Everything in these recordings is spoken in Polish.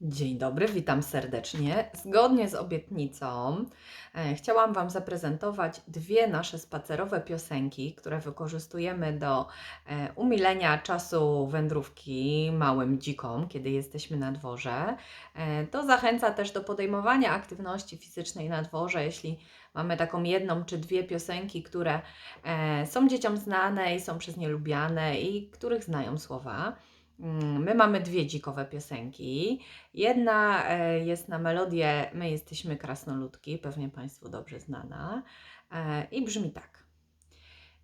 Dzień dobry, witam serdecznie. Zgodnie z obietnicą e, chciałam Wam zaprezentować dwie nasze spacerowe piosenki, które wykorzystujemy do e, umilenia czasu wędrówki małym dzikom, kiedy jesteśmy na dworze. E, to zachęca też do podejmowania aktywności fizycznej na dworze, jeśli mamy taką jedną czy dwie piosenki, które e, są dzieciom znane i są przez nie lubiane i których znają słowa. Mm, My mamy dwie dzikowe piosenki. Jedna e, jest na melodię My jesteśmy krasnoludki, pewnie Państwu dobrze znana, e, i brzmi tak.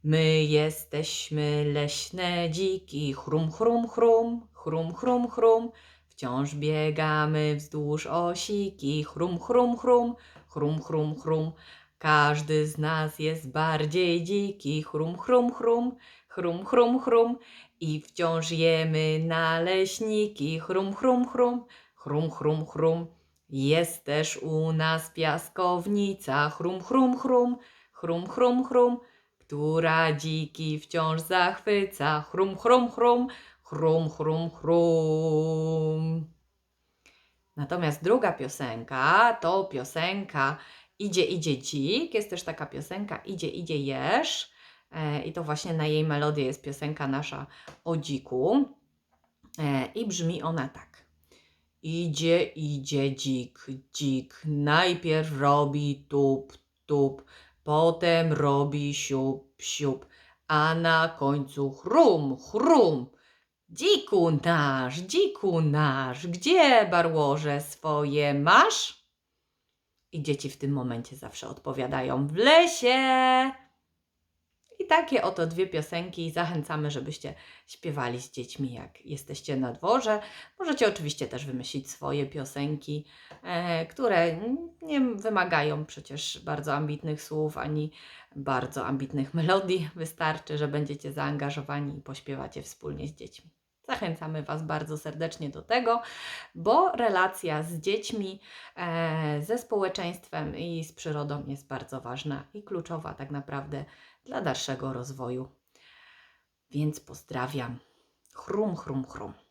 My jesteśmy leśne dziki, chrum, chrum, chrum, chrum, chrum, chrum. Wciąż biegamy wzdłuż osiki, chrum, chrum, chrum, chrum, chrum, chrum. Każdy z nas jest bardziej dziki, chrum, chrum, chrum, chrum, chrum, chrum. I wciąż jemy naleśniki, chrum, chrum, chrum, chrum, chrum, chrum. Jest też u nas piaskownica, chrum, chrum, chrum, chrum, chrum, chrum, która dziki wciąż zachwyca, chrum, chrum, chrum, chrum, chrum, chrum. Natomiast druga piosenka to piosenka Idzie, idzie dzik. Jest też taka piosenka Idzie, idzie jesz. E, I to właśnie na jej melodię jest piosenka nasza o dziku. E, I brzmi ona tak. Idzie, idzie dzik, dzik. Najpierw robi tup, tup, potem robi siup, siup, a na końcu chrum, chrum. Dziku nasz, dziku nasz, gdzie barłoże swoje masz? I dzieci w tym momencie zawsze odpowiadają w lesie. I takie oto dwie piosenki. Zachęcamy, żebyście śpiewali z dziećmi, jak jesteście na dworze. Możecie oczywiście też wymyślić swoje piosenki, e, które nie wymagają przecież bardzo ambitnych słów ani bardzo ambitnych melodii. Wystarczy, że będziecie zaangażowani i pośpiewacie wspólnie z dziećmi. Zachęcamy Was bardzo serdecznie do tego, bo relacja z dziećmi, e, ze społeczeństwem i z przyrodą jest bardzo ważna i kluczowa tak naprawdę dla dalszego rozwoju. Więc pozdrawiam. Chrum, chrum, chrum.